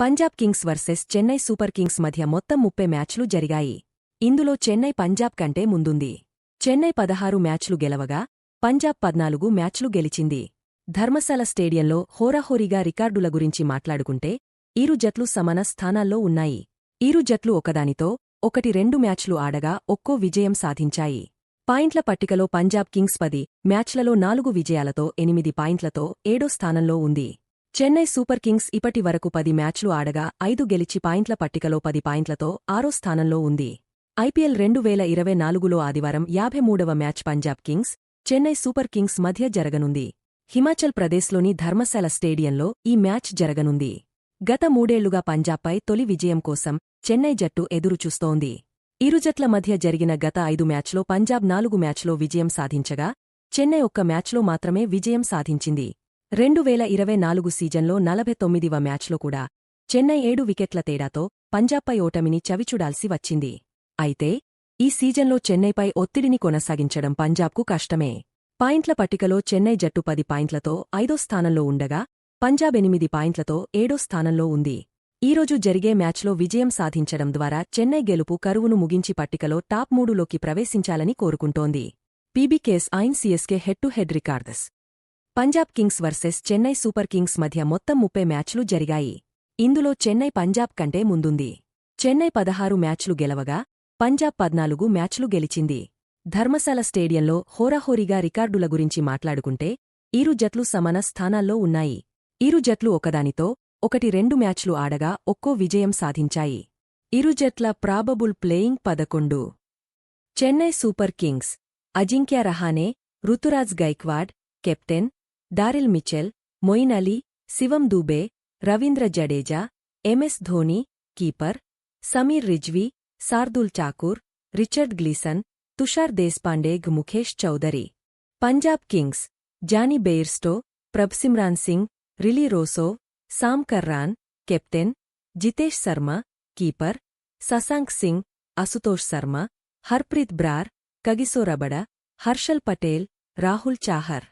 Punjab Kings versus Chennai Super Kings మధ్య మొత్తం ముప్పై మ్యాచ్లు జరిగాయి. ఇందులో చెన్నై పంజాబ్ కంటే ముందుంది. చెన్నై పదహారు మ్యాచ్లు గెలవగా పంజాబ్ పద్నాలుగు మ్యాచ్లు గెలిచింది. ధర్మశాల స్టేడియంలో హోరాహోరీగా రికార్డుల గురించి మాట్లాడుకుంటే ఇరు జట్లు సమాన స్థానాల్లో ఉన్నాయి. ఇరు జట్లు ఒకదానితో ఒకటి రెండు మ్యాచ్లు ఆడగా ఒక్కో విజయం సాధించాయి. పాయింట్ల పట్టికలో పంజాబ్ కింగ్స్ పది మ్యాచ్లలో నాలుగు విజయాలతో ఎనిమిది పాయింట్లతో ఏడో స్థానంలో ఉంది. చెన్నై సూపర్ కింగ్స్ ఇప్పటి వరకు పది మ్యాచ్లు ఆడగా ఐదు గెలిచి పాయింట్ల పట్టికలో పది పాయింట్లతో ఆరో స్థానంలో ఉంది. ఐపీఎల్ రెండు వేల ఇరవై నాలుగులో ఆదివారం యాభై మూడవ match Punjab Kings Chennai Super Kings మధ్య జరగనుంది. హిమాచల్ ప్రదేశ్లోని ధర్మశాల స్టేడియంలో ఈ మ్యాచ్ జరగనుంది. గత మూడేళ్ళుగా పంజాబ్పై తొలి విజయం కోసం చెన్నై జట్టు ఎదురుచూస్తోంది. ఇరు జట్ల మధ్య జరిగిన గత ఐదు మ్యాచ్లో పంజాబ్ నాలుగు మ్యాచ్లో విజయం సాధించగా చెన్నై ఒక్క మ్యాచ్లో మాత్రమే విజయం సాధించింది. రెండు వేల ఇరవై నాలుగు సీజన్లో నలభై తొమ్మిదివ మ్యాచ్లో కూడా చెన్నై ఏడు వికెట్ల తేడాతో పంజాబ్పై ఓటమిని చవిచూడాల్సి వచ్చింది. అయితే ఈ సీజన్లో చెన్నైపై ఒత్తిడిని కొనసాగించడం పంజాబ్కు కష్టమే. పాయింట్ల పట్టికలో చెన్నై జట్టు పది పాయింట్లతో ఐదో స్థానంలో ఉండగా పంజాబ్ ఎనిమిది పాయింట్లతో ఏడో స్థానంలో ఉంది. ఈరోజు జరిగే మ్యాచ్లో విజయం సాధించడం ద్వారా చెన్నై గెలుపు కరువును ముగించి పట్టికలో టాప్ మూడులోకి ప్రవేశించాలని కోరుకుంటోంది. PBKS ఐన్ CSK head to head records Punjab Kings versus Chennai Super Kings మధ్య మొత్తం ముప్పై మ్యాచ్లు జరిగాయి. ఇందులో చెన్నై పంజాబ్ కంటే ముందుంది. చెన్నై పదహారు మ్యాచ్లు గెలవగా పంజాబ్ పద్నాలుగు మ్యాచ్లు గెలిచింది. ధర్మశాల స్టేడియంలో హోరాహోరీగా రికార్డుల గురించి మాట్లాడుకుంటే ఇరు జట్లు సమాన స్థానాల్లో ఉన్నాయి. ఇరు జట్లు ఒకదానితో ఒకటి రెండు మ్యాచ్లు ఆడగా ఒక్కో విజయం సాధించాయి. ఇరు జట్ల ప్రాబబుల్ ప్లేయింగ్ పదకొండు. Chennai Super Kings Ajinkya Rahane Ruturaj Gaikwad captain Daryl Mitchell Moeen Ali Shivam Dube Ravindra Jadeja MS Dhoni keeper Sameer Rizvi Shardul Thakur Richard Gleeson Tushar Deshpande Mukesh Choudhary Punjab Kings Jonny Bairstow Prabhsimran Singh Rilee Rossouw Sam Curran captain Jitesh Sharma keeper Shashank Singh Ashutosh Sharma Harpreet Brar Kagiso Rabada Harshal Patel Rahul Chahar